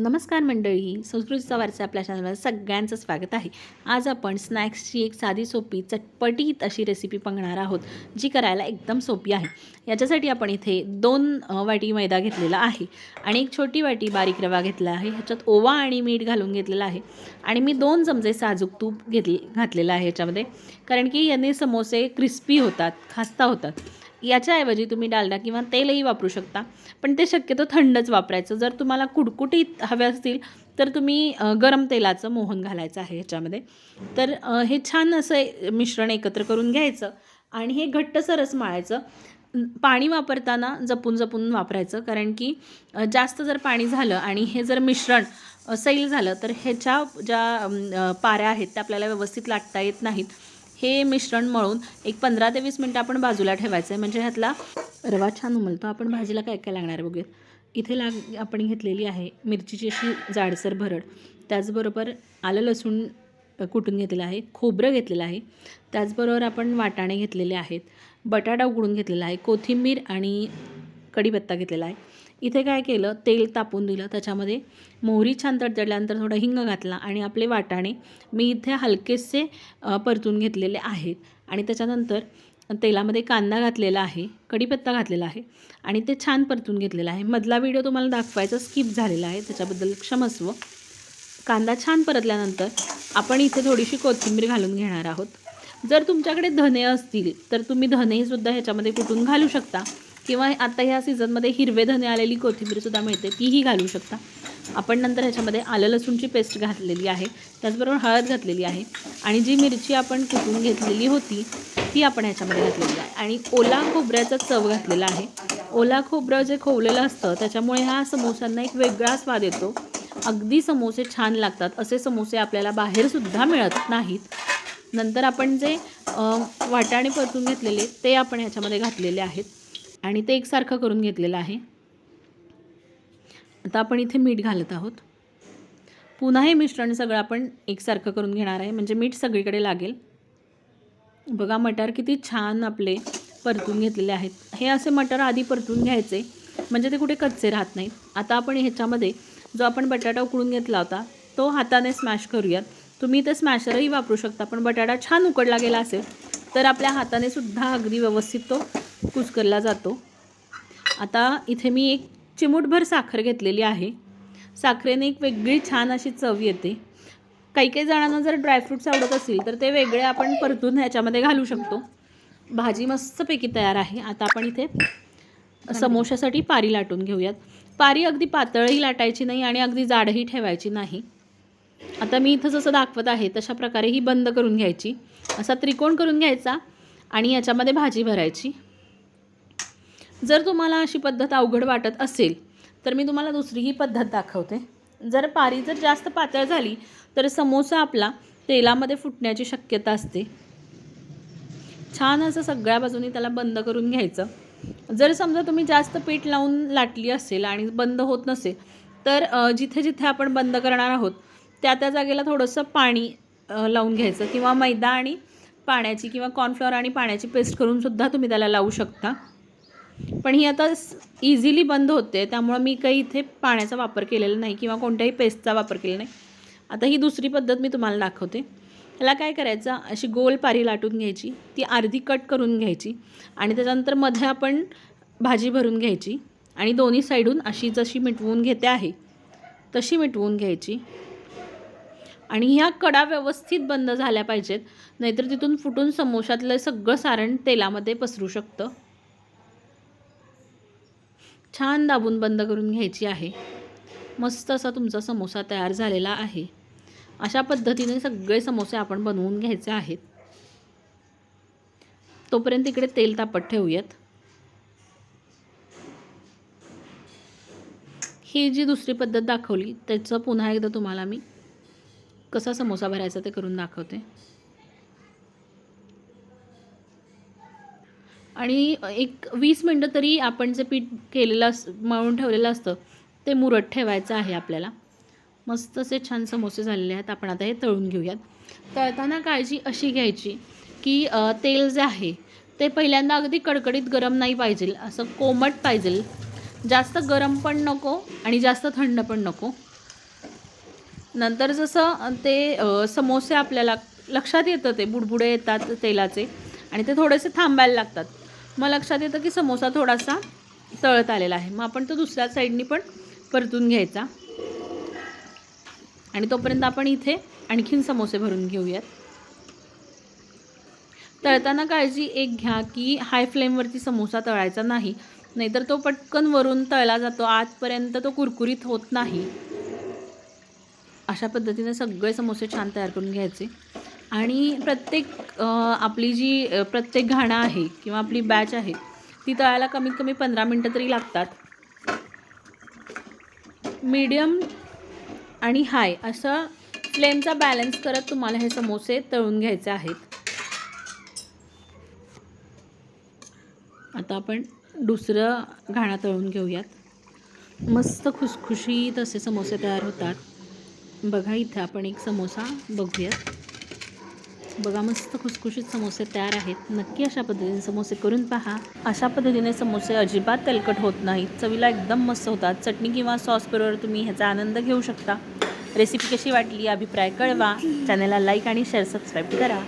नमस्कार मंडळी संस्कृतीचा वारसा आपल्या चॅनलमध्ये सगळ्यांचं स्वागत आहे. आज आपण स्नॅक्सची एक साधी सोपी चटपटीत अशी रेसिपी बघणार आहोत जी करायला एकदम सोपी आहे. याच्यासाठी आपण इथे दोन वाटी मैदा घेतलेला आहे आणि एक छोटी वाटी बारीक रवा घेतला आहे. ह्याच्यात ओवा आणि मीठ घालून घेतलेला आहे. आणि मी दोन चमचे साजूक तूप घेतले घातलेलं आहे ह्याच्यामध्ये. कारण की याने समोसे क्रिस्पी होतात खास्ता होतात. याच्याऐवजी तुम्ही डालडा किंवा तेलही वापरू शकता. पण ते शक्यतो थंडच वापरायचं. जर तुम्हाला कुडकुटीत हवे असतील तर तुम्ही गरम तेलाचं मोहन घालायचं आहे ह्याच्यामध्ये. तर हे छान असं मिश्रण एकत्र करून घ्यायचं आणि हे घट्टसरच माळायचं. पाणी वापरताना जपून जपून वापरायचं. कारण की जास्त जर पाणी झालं आणि हे जर मिश्रण सैल झालं तर ह्याच्या ज्या पाऱ्या आहेत त्या आपल्याला व्यवस्थित लाटता येत नाहीत. हे मिश्रण मळून एक पंधरा ते वीस मिनटं आपण बाजूला ठेवायचं आहे. म्हणजे ह्यातला रवा छान उमलतो. आपण भाजीला काय काय लागणार आहे बघूयात इथे लाग आपण घेतलेली आहे मिरचीची अशी जाडसर भरड. त्याचबरोबर आलं लसूण कुटून घेतलेलं आहे. खोबरं घेतलेलं आहे. त्याचबरोबर आपण वाटाणे घेतलेले आहेत. बटाटा उकडून घेतलेला आहे. कोथिंबीर आणि कढीपत्ता घेतलेला आहे. इथे काय केलं? तेल तापून दिलं. त्याच्यामध्ये मोहरी छान तडतडल्यानंतर थोडं हिंग घातला आणि आपले वाटाणे मी इथे हलकेसे परतून घेतलेले आहेत. आणि त्याच्यानंतर तेलामध्ये कांदा घातलेला आहे कढीपत्ता घातलेला आहे आणि ते छान परतून घेतलेला आहे. मधला व्हिडिओ तुम्हाला दाखवायचा स्किप झालेला आहे. त्याच्याबद्दल क्षमस्व कांदा छान परतल्यानंतर आपण इथे थोडीशी कोथिंबीर घालून घेणार आहोत. जर तुमच्याकडे धने असतील तर तुम्ही धनेसुद्धा ह्याच्यामध्ये कुटून घालू शकता. किंवा आता ह्या सीझनमध्ये हिरवे धने आलेली कोथिंबीरसुद्धा मिळते तीही घालू शकता. आपण नंतर ह्याच्यामध्ये आलं लसूणची पेस्ट घातलेली आहे त्याचबरोबर हळद घातलेली आहे आणि जी मिरची आपण कुटून घेतलेली होती ती आपण ह्याच्यामध्ये घातलेली आहे. आणि ओला खोबऱ्याचा चव घातलेला आहे. ओला खोबरं जे खोवलेलं असतं त्याच्यामुळे ह्या समोसांना एक वेगळा स्वाद येतो. अगदी समोसे छान लागतात असे समोसे आपल्याला बाहेरसुद्धा मिळत नाहीत. नंतर आपण जे वाटाणे परतून घेतलेले ते आपण ह्याच्यामध्ये घातलेले आहेत. आणि ते एकसारखं करून घेतलेलं आहे. आता आपण इथे मीठ घालत आहोत. पुन्हा हे मिश्रण सगळं आपण एकसारखं करून घेणार आहे. म्हणजे मीठ सगळीकडे लागेल. बघा मटार किती छान आपले परतून घेतलेले आहेत. हे असे मटार आधी परतून घ्यायचे. म्हणजे ते कुठे कच्चे राहत नाहीत. आता आपण ह्याच्यामध्ये जो आपण बटाटा उकळून घेतला होता तो हाताने स्मॅश करूयात. तुम्ही ते स्मॅशरही वापरू शकता पण बटाटा छान उकडला गेला असेल तर आपल्या हाताने सुद्धा अगदी व्यवस्थित तो कुस्करला जातो. आता इथे मी एक चिमूटभर साखर घेतलेली आहे. साखरेने एक वेगळी छान अशी चव येते. काही काही जणांना जर ड्रायफ्रूट्स आवडत असतील तर ते वेगळे आपण परतून ह्याच्यामध्ये घालू शकतो. भाजी मस्तपैकी तयार आहे. आता आपण इथे समोशासाठी पारी लाटून घेऊयात. पारी अगदी पातळही लाटायची नाही आणि अगदी जाडही ठेवायची नाही. आता मी इथं जसं दाखवत आहे तशा प्रकारे ही बंद करून घ्यायची. असा त्रिकोण करून घ्यायचा आणि याच्यामध्ये भाजी भरायची. जर तुम्हाला अशी पद्धत अवघड वाटत असेल तर मी तुम्हाला दुसरीही पद्धत दाखवते. जर पारी जर जास्त पातळ झाली तर समोसा आपला तेलामध्ये फुटण्याची शक्यता असते. छान असं सगळ्या बाजूनी त्याला बंद करून घ्यायचं. जर समजा तुम्ही जास्त पीठ लावून लाटली असेल आणि बंद होत नसेल तर जिथे जिथे आपण बंद करणार आहोत त्या त्या जागेला थोडंसं पाणी लावून घ्यायचं किंवा मैदा आणि पाण्याची किंवा कॉर्नफ्लॉवर आणि पाण्याची पेस्ट करून सुद्धा तुम्ही त्याला लावू शकता. पण ही आता इझिली बंद होते त्यामुळं मी काही इथे पाण्याचा वापर केलेला नाही किंवा कोणत्याही पेस्टचा वापर केलेला नाही. आता ही दुसरी पद्धत मी तुम्हाला दाखवते. ह्याला काय करायचं अशी गोल पारी लाटून घ्यायची ती अर्धी कट करून घ्यायची आणि त्याच्यानंतरमध्ये आपण भाजी भरून घ्यायची आणि दोन्ही साईडून अशी जशी मिटवून घेते आहे तशी मिटवून घ्यायची. आणि ह्या कडा व्यवस्थित बंद झाल्या पाहिजेत नाहीतर तिथून फुटून समोशातलं सगळं सारण तेलामध्ये पसरू शकतं. छान दाबून बंद करून घ्यायची आहे. मस्त असा तुमचा समोसा तयार झालेला आहे. अशा पद्धतीने सगळे समोसे आपण बनवून घ्यायचे आहेत. तोपर्यंत इकडे तेल तापत ठेवूयात. ही जी दुसरी पद्धत दाखवली त्याचं पुन्हा एकदा तुम्हाला मी कसा समोसा भरायचा ते करून दाखवते. आणि एक वीस मिनटं तरी आपण जे पीठ केलेलं अस मळून ठेवलेलं असतं ते मुरत ठेवायचं आहे आपल्याला. मस्त असे छान समोसे झालेले आहेत आपण आता हे तळून घेऊयात. तळताना काळजी अशी घ्यायची की तेल जे आहे ते पहिल्यांदा अगदी कडकडीत गरम नाही पाहिजे असं कोमट पाहिजे जास्त गरम पण नको आणि जास्त थंड पण नको. नंतर जसं ते समोसे आपल्याला लक्षात येतं ते बुडबुडे येतात तेलाचे आणि ते थोडेसे थांबायला लागतात. मग लक्षात येतं की समोसा थोडासा तळत आलेला आहे. मग आपण तो दुसऱ्या साईडनी पण परतून घ्यायचा. आणि तोपर्यंत आपण इथे आणखीन समोसे भरून घेऊयात. तळताना काळजी एक घ्या की हाय फ्लेमवरती समोसा तळायचा नाही. नाहीतर तो पटकन वरून तळला जातो. आजपर्यंत तो कुरकुरीत होत नाही. अशा पद्धतीने सगळे समोसे छान तयार करून घ्यायचे. आणि प्रत्येक आपली जी प्रत्येक घाणं आहे किंवा आपली बॅच आहे ती तळायला कमीत कमी पंधरा मिनटं तरी लागतात. मीडियम आणि हाय असं फ्लेमचा बॅलन्स करत तुम्हाला हे समोसे तळून घ्यायचे आहेत. आता आपण दुसरं घाणा तळून घेऊयात. मस्त खुसखुशीत असे समोसे तयार होतात. बघा इथे आपण एक समोसा बघूयात. बघा मस्त खुसखुशीत समोसे तयार आहेत. नक्की अशा पद्धतीने समोसे करून पहा. अशा पद्धतीने समोसे अजिबात तेलकट होत नाहीत. चवीला एकदम मस्त होतात. चटणी किंवा सॉसबरोबर तुम्ही ह्याचा आनंद घेऊ शकता. रेसिपी कशी वाटली अभिप्राय कळवा. चॅनलला लाईक आणि शेअर सबस्क्राईब करा.